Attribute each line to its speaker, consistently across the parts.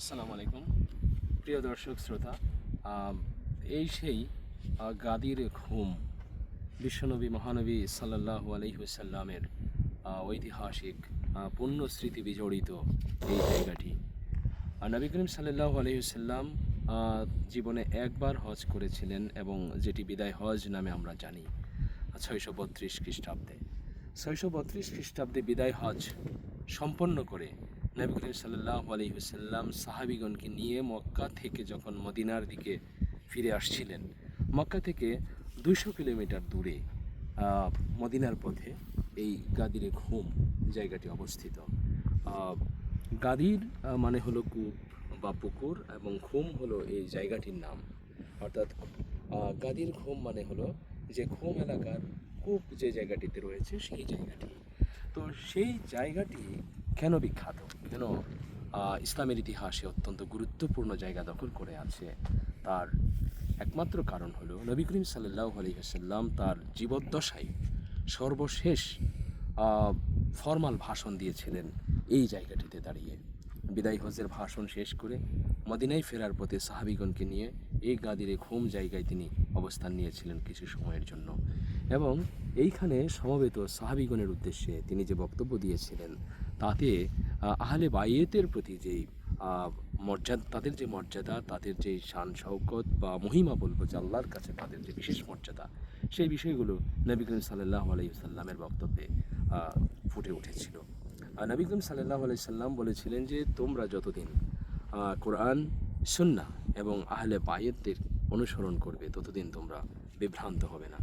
Speaker 1: আসসালামু আলাইকুম। প্রিয় দর্শক, শ্রোতা এই সেই গাদির ঘুম বিশ্বনবী, মহানবী সাল্লাহ আলহিসাল্লামের ঐতিহাসিক পুণ্য স্মৃতি বিজড়িত এই জায়গাটি। নবী করিম সাল্লাহ আলহিসাল্লাম জীবনে একবার হজ করেছিলেন এবং যেটি বিদায় হজ নামে আমরা জানি, ছয়শো বত্রিশ খ্রিস্টাব্দে। ছয়শো বত্রিশ খ্রিস্টাব্দে বিদায় হজ সম্পন্ন করে নবী করিম সাল্লাহ আলহিহাল্লাম সাহাবিগণকে নিয়ে মক্কা থেকে যখন মদিনার দিকে ফিরে আসছিলেন, মক্কা থেকে দুশো কিলোমিটার দূরে মদিনার পথে এই গাদিরে ঘুম জায়গাটি অবস্থিত। গাদির মানে হলো কূপ বা পুকুর এবং ঘুম হলো এই জায়গাটির নাম। অর্থাৎ গাদির ঘুম মানে হলো যে ঘুম এলাকার কূপ যে জায়গাটিতে রয়েছে সেই জায়গাটি। তো সেই জায়গাটি কেন বিখ্যাত? কেন ইসলামের ইতিহাসে অত্যন্ত গুরুত্বপূর্ণ জায়গা দখল করে আছে? তার একমাত্র কারণ হলো নবী করিম সাল্লাহ আলহিহাসাল্লাম তার জীবদ্দশায় সর্বশেষ ফরমাল ভাষণ দিয়েছিলেন এই জায়গাটিতে দাঁড়িয়ে। বিদায় হজের ভাষণ শেষ করে মদিনায় ফেরার পথে সাহাবিগণকে নিয়ে এই গাদিরে ঘুম জায়গায় তিনি অবস্থান নিয়েছিলেন কিছু সময়ের জন্য। এবং এইখানে সমবেত সাহাবিগণের উদ্দেশ্যে তিনি যে বক্তব্য দিয়েছিলেন তাতে আহ, আহলে বাইয়েতের প্রতি যেই মর্যাদা তাদের যে মর্যাদা তাদের যে শান শৌকত বা মহিমা বলব যে আল্লাহর কাছে তাদের যে বিশেষ মর্যাদা সেই বিষয়গুলো নবী করিম সাল্লাহ আলাইসাল্লামের বক্তব্যে ফুটে উঠেছিল। নবী করিম সাল্লাহ আলাইসাল্লাম বলেছিলেন যে তোমরা যতদিন কোরআন সুন্না এবং আহলে বায়েতদের অনুসরণ করবে ততদিন তোমরা বিভ্রান্ত হবে না।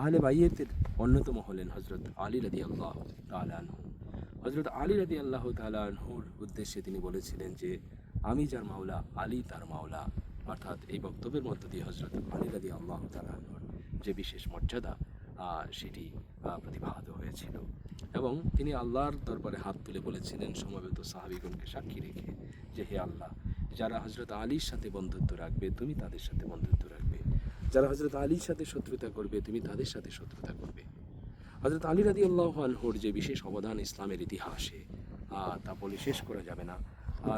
Speaker 1: আহলে বাইয়েতের অন্যতম হলেন হজরত আলী রাদি আল্লাহ তালানহু হজরত আলী রাদি আল্লাহ তালানহুর উদ্দেশ্যে তিনি বলেছিলেন যে, আমি যার মাওলা, আলী তার মাওলা। অর্থাৎ এই বক্তব্যের মধ্য দিয়ে হজরত আলী রাদি আল্লাহ তালানহুর যে বিশেষ মর্যাদা সেটি প্রতিভাত হয়েছিল। এবং তিনি আল্লাহর দরবারে হাত তুলে বলেছিলেন সমবেত সাহাবিগণকে সাক্ষী রেখে যে, হে আল্লাহ, যারা হজরত আলীর সাথে বন্ধুত্ব রাখবে, তুমি তাদের সাথে বন্ধুত্ব রাখবে। যারা হজরত আলীর সাথে শত্রুতা করবে, তুমি তাদের সাথে শত্রুতা করবে। হজরত আলী রাদি আল্লাহ আনহুর যে বিশেষ অবদান ইসলামের ইতিহাসে তা বলে শেষ করা যাবে না।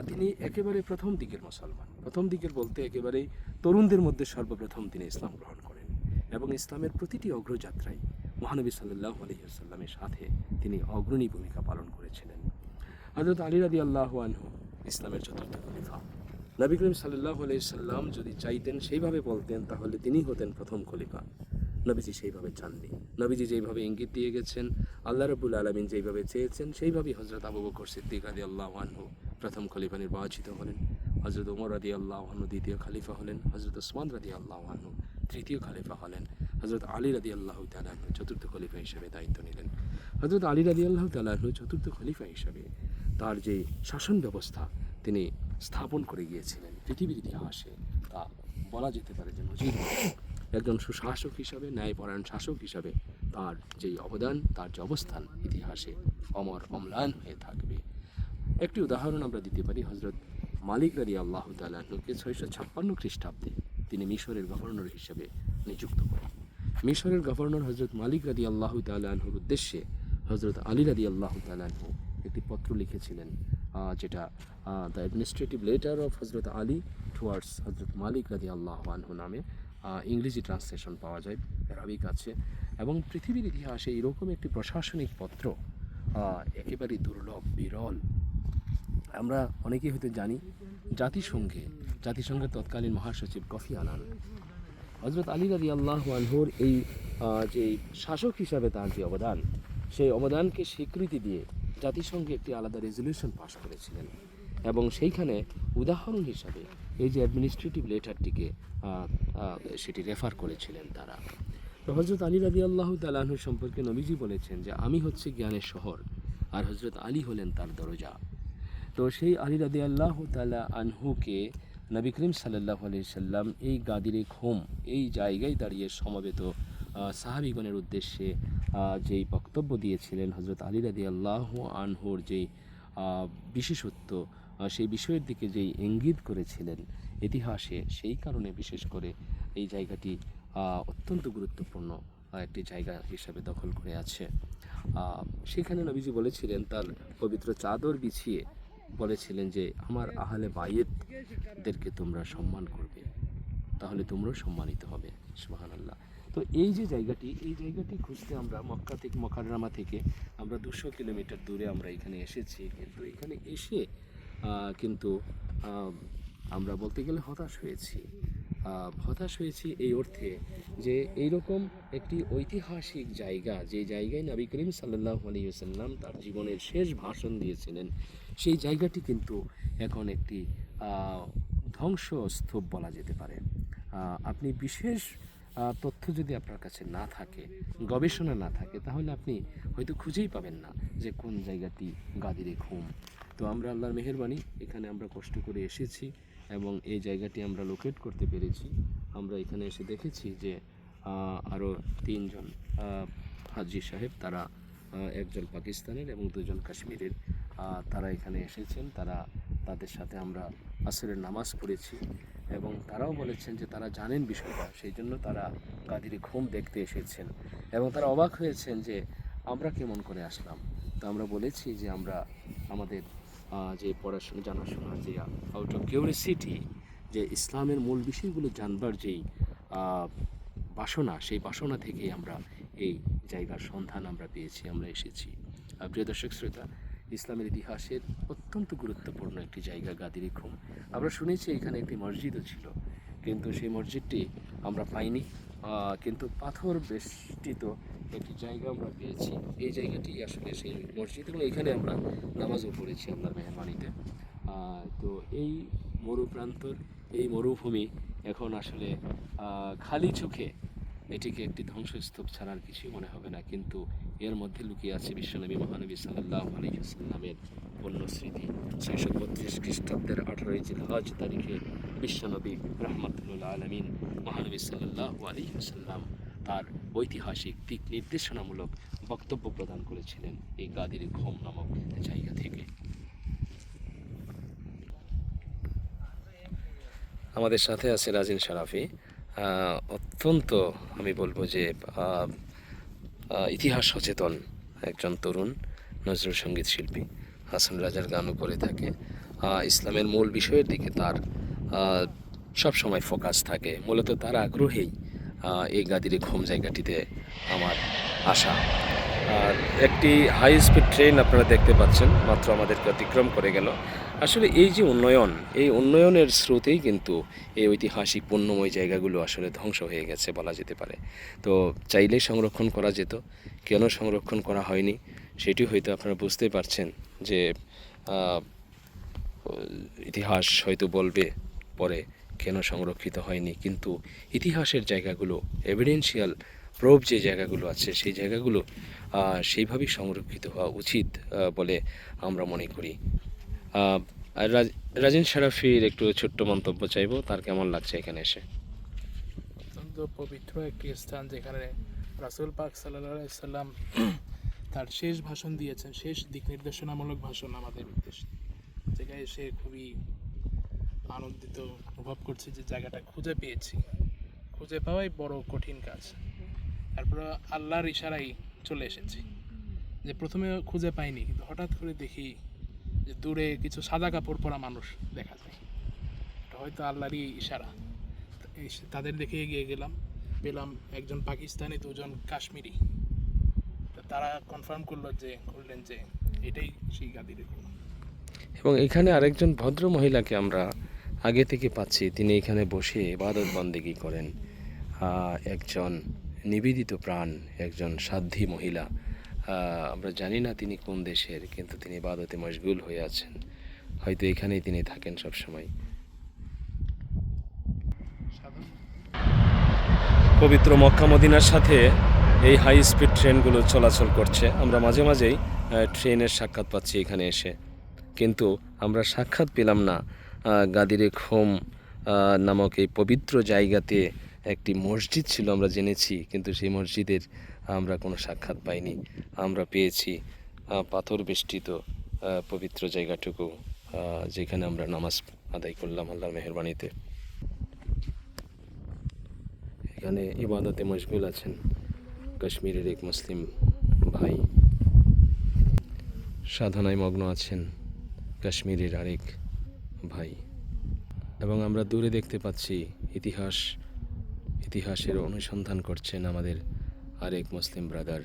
Speaker 1: তিনি একেবারে প্রথম দিকের মুসলমান। প্রথম দিকের বলতে একেবারে তরুণদের মধ্যে সর্বপ্রথম তিনি ইসলাম গ্রহণ করেন এবং ইসলামের প্রতিটি অগ্রযাত্রায় মহানবী সাল্লাহ আলহিহাস্লামের সাথে তিনি অগ্রণী ভূমিকা পালন করেছিলেন। হজরত আলী রাদি আল্লাহ আনহু ইসলামের চতুর্থ খলিফা। নবী করিম সাল্লাহ আলাইসাল্লাম যদি চাইতেন, সেইভাবে বলতেন, তাহলে তিনি হতেন প্রথম খলিফা। নবীজি সেইভাবে চাননি। নবীজি যেইভাবে ইঙ্গিত দিয়ে গেছেন, আল্লাহ রবুল আলমিন যেইভাবে চেয়েছেন, সেইভাবেই হজরত আবু বকর সিদ্দিক আদি আল্লাহ প্রথম খলিফা নির্বাচিত হলেন। হজরত উমর আদি আল্লাহ দ্বিতীয় খলিফা হলেন। হজরত ওসমান রাদি আল্লাহ তৃতীয় খলিফা হলেন। হজরত আলী রাদি আল্লাহ তালাহু চতুর্থ খলিফা হিসেবে দায়িত্ব নিলেন। হজরত আলী রাদি আল্লাহ তালাহু চতুর্থ খলিফা হিসেবে তার যে শাসন ব্যবস্থা তিনি স্থাপন করে গিয়েছিলেন। পৃথিবীর ইতিহাসে তা বলা যেতে পারে যে নজির। একজন সুশাসক হিসাবে, ন্যায়পরায়ণ শাসক হিসাবে তার যেই অবদান, তার যে অবস্থান ইতিহাসে অমর অম্লান হয়ে থাকবে। একটি উদাহরণ আমরা দিতে পারি হজরত মালিক রাদি আল্লাহ তালুকে ছয়শো ছাপ্পান্ন খ্রিস্টাব্দে তিনি মিশরের গভর্নর হিসেবে নিযুক্ত করেন। মিশরের গভর্নর হজরত মালিক রাদি আল্লাহ তালহুর উদ্দেশ্যে হজরত আলী রাদি আল্লাহ তালহু একটি পত্র লিখেছিলেন যেটা দ্য অ্যাডমিনিস্ট্রেটিভ লেটার অফ হজরত আলী টুয়ার্ডস হজরত মালিক রাদি আল্লাহ আনহু নামে ইংরেজি ট্রান্সলেশন পাওয়া যায়, অ্যারাবিক আছে, এবং পৃথিবীর ইতিহাসে এরকম একটি প্রশাসনিক পত্র একেবারেই দুর্লভ, বিরল। আমরা অনেকেই হয়তো জানি, জাতিসংঘে, জাতিসংঘের তৎকালীন মহাসচিব কফি আনান। হজরত আলী রাজি আল্লাহ আনহুর এই যে শাসক হিসাবে তার যে অবদান, সেই অবদানকে স্বীকৃতি দিয়ে জাতিসংঘে একটি আলাদা রেজলিউশন পাশ করেছিলেন। এবং সেইখানে উদাহরণ হিসাবে এই যে অ্যাডমিনিস্ট্রেটিভ লেটারটিকে সেটি রেফার করেছিলেন তারা। তো হজরত আলী রাজি আল্লাহ তালাহুর সম্পর্কে নবীজি বলেছেন যে, আমি হচ্ছে জ্ঞানের শহর, আর হজরত আলী হলেন তার দরজা। তো সেই আলী রাদি আল্লাহ তালা আনহুকে নবী করিম সাল্লাহ আলি সাল্লাম এই গাদিরে খোম এই জায়গায় দাঁড়িয়ে সমবেত সাহাবিগণের উদ্দেশ্যে যেই বক্তব্য দিয়েছিলেন হজরত আলী রাদি আল্লাহ আনহুর যেই বিশেষত্ব সেই বিষয়ের দিকে যেই ইঙ্গিত করেছিলেন ইতিহাসে, সেই কারণে বিশেষ করে এই জায়গাটি অত্যন্ত গুরুত্বপূর্ণ একটি জায়গা হিসাবে দখল করে আছে। সেখানে নবীজি বলেছিলেন, তার পবিত্র চাদর বিছিয়ে বলেছিলেন যে, আমার আহলে বাইয়েতদেরকে তোমরা সম্মান করবে, তাহলে তোমরাও সম্মানিত হবে। সুবাহান আল্লাহ তো এই যে জায়গাটি, এই জায়গাটি খুঁজতে আমরা মক্কা থেকে মকাররামা থেকে আমরা দুশো কিলোমিটার দূরে আমরা এখানে এসেছি। কিন্তু এখানে এসে কিন্তু আমরা বলতে গেলে হতাশ হয়েছি। হতাশ হয়েছি এই অর্থে যে এইরকম একটি ঐতিহাসিক জায়গা, যে জায়গায় নবী করিম সাল্লাহ আলিয়াল্লাম তার জীবনের শেষ ভাষণ দিয়েছিলেন, সেই জায়গাটি কিন্তু এখন একটি ধ্বংসস্তূপ বলা যেতে পারে। আপনি বিশেষ তথ্য যদি আপনার কাছে না থাকে, গবেষণা না থাকে, তাহলে আপনি হয়তো খুঁজেই পাবেন না যে কোন জায়গাটি গাদিরে ঘুম তো আমরা আল্লাহর মেহেরবানি, এখানে আমরা কষ্ট করে এসেছি এবং এই জায়গাটি আমরা লোকেট করতে পেরেছি। আমরা এখানে এসে দেখেছি যে আরও তিনজন হাজি সাহেব, তারা একজন পাকিস্তানের এবং দুজন কাশ্মীরের। তারা এখানে এসেছেন, তারা তাদের সাথে আমরা আসরের নামাজ পড়েছি এবং তারাও বলেছেন যে তারা জানেন বিষয়টা, সেই জন্য তারা কাদিরে ঘুম দেখতে এসেছেন এবং তারা অবাক হয়েছেন যে আমরা কেমন করে আসলাম। তো আমরা বলেছি যে আমরা আমাদের যে পড়াশোনা, জানাশোনা, যে আউট অফ কিউরিসিটি যে ইসলামের মূল বিষয়গুলো জানবার যেই বাসনা, সেই বাসনা থেকেই আমরা এই জায়গার সন্ধান আমরা পেয়েছি, আমরা এসেছি। প্রিয় দর্শক শ্রোতা, ইসলামের ইতিহাসের অত্যন্ত গুরুত্বপূর্ণ একটি জায়গা গাদির খুম। আমরা শুনেছি এখানে একটি মসজিদও ছিল, কিন্তু সেই মসজিদটি আমরা পাইনি কিন্তু পাথর বেষ্টিত একটি জায়গা আমরা পেয়েছি। এই জায়গাটি আসলে সেই মসজিদ এবং এখানে আমরা নামাজও পড়েছি মেহরবানিতে। আহ, তো এই মরুপ্রান্তর এই মরুভূমি এখন আসলে খালি চোখে এটিকে একটি ধ্বংসস্তূপ ছাড়ার কিছুই মনে হবে না। কিন্তু এর মধ্যে লুকিয়ে আছে বিশ্বনবী মহানবী সাল্লাহ আলহিসাল্লামের পূর্ণ স্মৃতি ছয়শো বত্রিশ খ্রিস্টাব্দের আঠারোই জিলহজ তারিখে বিশ্বনবী রহমতুল্লাহ আলমিন মহানবী সাল্লাহ আলহিহাল্লাম তার ঐতিহাসিক দিক নির্দেশনামূলক বক্তব্য প্রদান করেছিলেন এই গাদির ঘোম নামক জায়গা থেকে। আমাদের সাথে আছে রাজিন সারাফি অত্যন্ত আমি বলব যে ইতিহাস সচেতন একজন তরুণ নজরুল সংগীত শিল্পী। হাসান রাজার গানও করে থাকে। ইসলামের মূল বিষয়ের দিকে তার সব সময় ফোকাস থাকে। মূলত তার আগ্রহেই এই গাদির ঘুম জায়গাটিতে আমার আশা আর একটি হাই স্পিড ট্রেন আপনারা দেখতে পাচ্ছেন, মাত্র আমাদেরকে অতিক্রম করে গেল। আসলে এই যে উন্নয়ন, এই উন্নয়নের স্রোতেই কিন্তু এই ঐতিহাসিক পণ্যময় জায়গাগুলো আসলে ধ্বংস হয়ে গেছে বলা যেতে পারে। তো চাইলেই সংরক্ষণ করা যেত, কেন সংরক্ষণ করা হয়নি, সেটি হয়তো আপনারা বুঝতে পারছেন যে ইতিহাস হয়তো বলবে পরে। কেন সংরক্ষিত হয়নি? কিন্তু ইতিহাসের জায়গাগুলো এভিডেন্সিয়াল প্রোভ যে জায়গাগুলো আছে, সেই জায়গাগুলো সেইভাবেই সংরক্ষিত হওয়া উচিত বলে আমরা মনে করি। রাজিন শারাফির একটু ছোট্ট মন্তব্য চাইব, তার কেমন লাগছে এখানে এসে?
Speaker 2: অত্যন্ত পবিত্র একটি স্থান যেখানে রাসুল পাক সাল্লাম তার শেষ ভাষণ দিয়েছেন। শেষ দিক নির্দেশনামূলক ভাষণ আমাদের উদ্দেশ্যে। জায়গায় এসে খুবই আনন্দিত অনুভব করছি যে জায়গাটা খুঁজে পেয়েছি। খুঁজে পাওয়াই বড় কঠিন কাজ। তারপরে আল্লাহর ইশারাই চলে এসেছি। যে প্রথমে খুঁজে পাইনি, কিন্তু হঠাৎ করে দেখি যে দূরে কিছু সাদা কাপড় পরা মানুষ দেখা যায়। এটা হয়তো আল্লাহরই ইশারা। তাদের দেখে এগিয়ে গেলাম। পেলাম একজন পাকিস্তানি, দুজন কাশ্মীরি। তারা কনফার্ম করল যে, করলেন যে, এটাই সেই গাদির
Speaker 1: এবং এখানে আরেকজন ভদ্র মহিলাকে আমরা আগে থেকে পাচ্ছি, তিনি এখানে বসে ইবাদত বন্দেগী করেন। একজন নিবেদিত প্রাণ, একজন সাধ্যী মহিলা। আমরা জানি না তিনি কোন দেশের, কিন্তু তিনি ইবাদতে মশগুল হয়ে আছেন। হয়তো এখানেই তিনি থাকেন সব সময় পবিত্র মক্কা মদিনার সাথে এই হাই স্পিড ট্রেনগুলো চলাচল করছে। আমরা মাঝে মাঝেই ট্রেনের সাক্ষাৎ পাচ্ছি এখানে এসে। কিন্তু আমরা সাক্ষাৎ পেলাম না। গাদিরে খোম নামক এই পবিত্র জায়গাতে একটি মসজিদ ছিল আমরা জেনেছি, কিন্তু সেই মসজিদের আমরা কোনো সাক্ষাৎ পাইনি। আমরা পেয়েছি পাথর বেষ্টিত পবিত্র জায়গাটুকু যেখানে আমরা নামাজ আদায় করলাম আল্লাহর মেহরবানিতে। এখানে ইবাদতে মশগুল আছেন কাশ্মীরের এক মুসলিম ভাই। সাধনায় মগ্ন আছেন কাশ্মীরের আরেক ভাই। এবং আমরা দূরে দেখতে পাচ্ছি ইতিহাস ইতিহাসের অনুসন্ধান করছেন আমাদের আরেক মুসলিম ব্রাদার